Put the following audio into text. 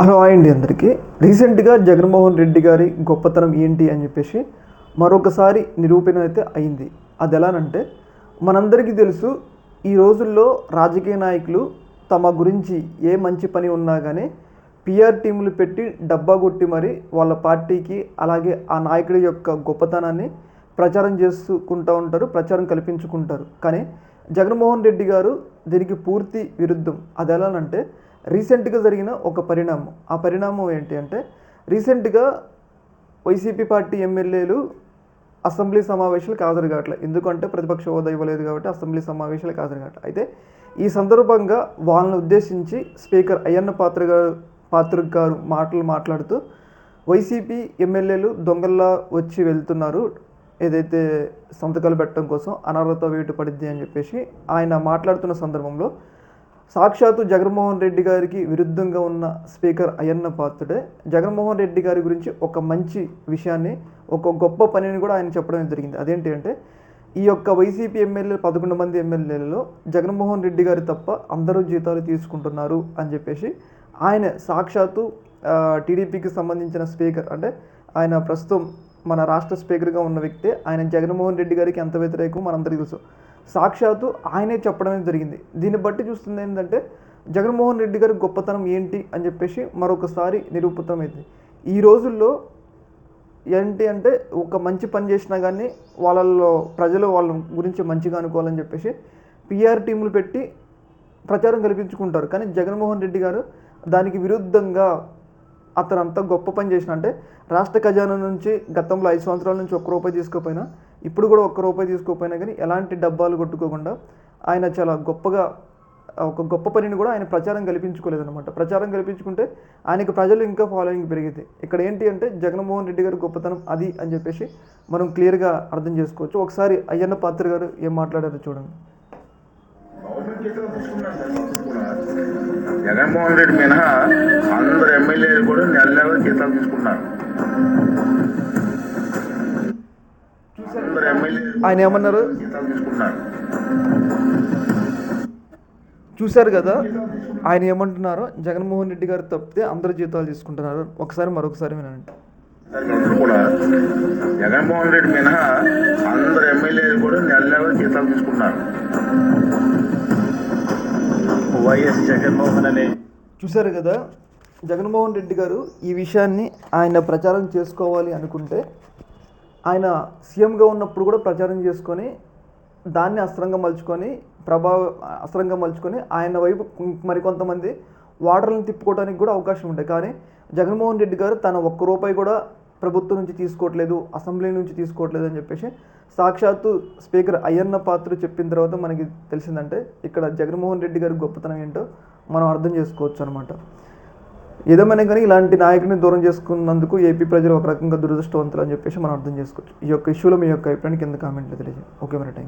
Hello అండి అందరికీ. రీసెంట్గా జగన్మోహన్ రెడ్డి గారి గొప్పతనం ఏంటి అని చెప్పేసి మరొకసారి నిరూపణ అయితే అయింది. అది ఎలానంటే మనందరికీ తెలుసు ఈ రోజుల్లో రాజకీయ నాయకులు తమ గురించి ఏ మంచి పని ఉన్నా కానీ పిఆర్ టీములు పెట్టి డబ్బా కొట్టి మరి వాళ్ళ పార్టీకి అలాగే ఆ నాయకుడి యొక్క గొప్పతనాన్ని ప్రచారం చేసుకుంటూ ఉంటారు ప్రచారం కల్పించుకుంటారు. కానీ జగన్మోహన్ రెడ్డి గారు దీనికి పూర్తి విరుద్ధం. అది ఎలానంటే రీసెంట్గా జరిగిన ఒక పరిణామం. ఆ పరిణామం ఏంటి అంటే రీసెంట్గా వైసీపీ పార్టీ ఎమ్మెల్యేలు అసెంబ్లీ సమావేశాలకు హాజరు కావట్లేదు ఎందుకంటే ప్రతిపక్ష హోదా ఇవ్వలేదు కాబట్టి అసెంబ్లీ సమావేశాలకు హాజరు కావట్లేదు అయితే ఈ సందర్భంగా వాళ్ళని ఉద్దేశించి స్పీకర్ అయ్యన్న పాత్ర గారు పాత్ర గారు మాటలు మాట్లాడుతూ వైసీపీ ఎమ్మెల్యేలు దొంగల్లా వచ్చి వెళ్తున్నారు. ఏదైతే సంతకాలు పెట్టడం కోసం అనర్హత వేటు పడిద్ది అని చెప్పేసి ఆయన మాట్లాడుతున్న సందర్భంలో సాక్షాత్తు జగన్మోహన్ రెడ్డి గారికి విరుద్ధంగా ఉన్న స్పీకర్ అయ్యన్న పాత్రుడే. జగన్మోహన్ రెడ్డి గారి గురించి ఒక మంచి విషయాన్ని ఒక గొప్ప పనిని కూడా ఆయన చెప్పడం జరిగింది. అదేంటి అంటే ఈ యొక్క వైసీపీ ఎమ్మెల్యేలు పదకొండు మంది ఎమ్మెల్యేలలో జగన్మోహన్ రెడ్డి గారు తప్ప అందరూ జీతాలు తీసుకుంటున్నారు అని చెప్పేసి ఆయన సాక్షాత్తు టీడీపీకి సంబంధించిన స్పీకర్ అంటే ఆయన ప్రస్తుతం మన రాష్ట్ర స్పీకర్గా ఉన్న వ్యక్తే ఆయన జగన్మోహన్ రెడ్డి గారికి ఎంత వ్యతిరేకం మనందరికీ తెలుసు. సాక్షాత్తు ఆయనే చెప్పడమే జరిగింది. దీన్ని బట్టి చూస్తుంది ఏంటంటే జగన్మోహన్ రెడ్డి గారి గొప్పతనం ఏంటి అని చెప్పేసి మరొకసారి నిరూపితమైంది. ఈ రోజుల్లో ఏంటి అంటే ఒక మంచి పని చేసినా కానీ వాళ్ళల్లో ప్రజలు వాళ్ళ గురించి మంచిగా అనుకోవాలని చెప్పేసి పిఆర్ టీములు పెట్టి ప్రచారం కల్పించుకుంటారు. కానీ జగన్మోహన్ రెడ్డి గారు దానికి విరుద్ధంగా అతను అంత గొప్ప పని చేసిన. అంటే రాష్ట్ర ఖజానా నుంచి గతంలో ఐదు సంవత్సరాల నుంచి ఒక్క రూపాయి తీసుకోపోయినా ఇప్పుడు కూడా ఒక్క రూపాయి తీసుకోపోయినా కానీ ఎలాంటి డబ్బాలు కొట్టుకోకుండా ఆయన చాలా గొప్పగా ఒక గొప్ప పనిని కూడా ఆయన ప్రచారం కల్పించుకోలేదన్నమాట. ప్రచారం కల్పించుకుంటే ఆయనకు ప్రజలు ఇంకా ఫాలోయింగ్ పెరిగింది. ఇక్కడ ఏంటి అంటే జగన్మోహన్ రెడ్డి గారి గొప్పతనం అది అని చెప్పేసి మనం క్లియర్గా అర్థం చేసుకోవచ్చు. ఒకసారి అయ్యన్న పాత్ర గారు ఏం మాట్లాడారో చూడండి. జగన్మోహన్ రెడ్డి మినహా అందరు ఎమ్మెల్యేలు కూడా నెల నెల జీతాలు తీసుకున్నారు అందరు ఎమ్మెల్యేలు ఆయన ఏమన్నారు? జీతాలు తీసుకున్నారు చూశారు కదా ఆయన ఏమంటున్నారో? జగన్మోహన్ రెడ్డి గారు తప్పితే అందరు జీతాలు తీసుకుంటున్నారు. ఒకసారి మరొకసారి వినండి. కూడా జగన్మోహన్ రెడ్డి మినహా అందరు ఎమ్మెల్యేలు కూడా నెల నెల జీతాలు తీసుకున్నారు వైఎస్ జగన్మోహన్ అనే. చూశారు కదా జగన్మోహన్ రెడ్డి గారు ఈ విషయాన్ని ఆయన ప్రచారం చేసుకోవాలి అనుకుంటే ఆయన సీఎంగా ఉన్నప్పుడు కూడా ప్రచారం చేసుకొని దాన్ని అస్త్రంగా మలుచుకొని ప్రభావ అస్త్రంగా మలుచుకొని ఆయన వైపు మరికొంతమంది వాటర్లను తిప్పుకోవడానికి కూడా అవకాశం ఉంటాయి. కానీ జగన్మోహన్ రెడ్డి గారు తన ఒక్క రూపాయి కూడా ప్రభుత్వం నుంచి తీసుకోవట్లేదు అసెంబ్లీ నుంచి తీసుకోవట్లేదు అని చెప్పేసి సాక్షాత్తు స్పీకర్ అయ్యన్న పాత్ర చెప్పిన తర్వాత మనకి తెలిసిందంటే ఇక్కడ జగన్మోహన్ రెడ్డి గారి గొప్పతనం ఏంటో మనం అర్థం చేసుకోవచ్చు అనమాట ఏదేమైనా కానీ ఇలాంటి నాయకుడిని దూరం చేసుకున్నందుకు ఏపీ ప్రజలు ఒక రకంగా దురదృష్టవంతులు అని చెప్పేసి మనం అర్థం చేసుకోవచ్చు. ఈ యొక్క ఇష్యూలో మీ యొక్క అభిప్రాయాన్ని కింద కామెంట్లో తెలియజేయండి. ఓకే మరి థ్యాంక్ యూ.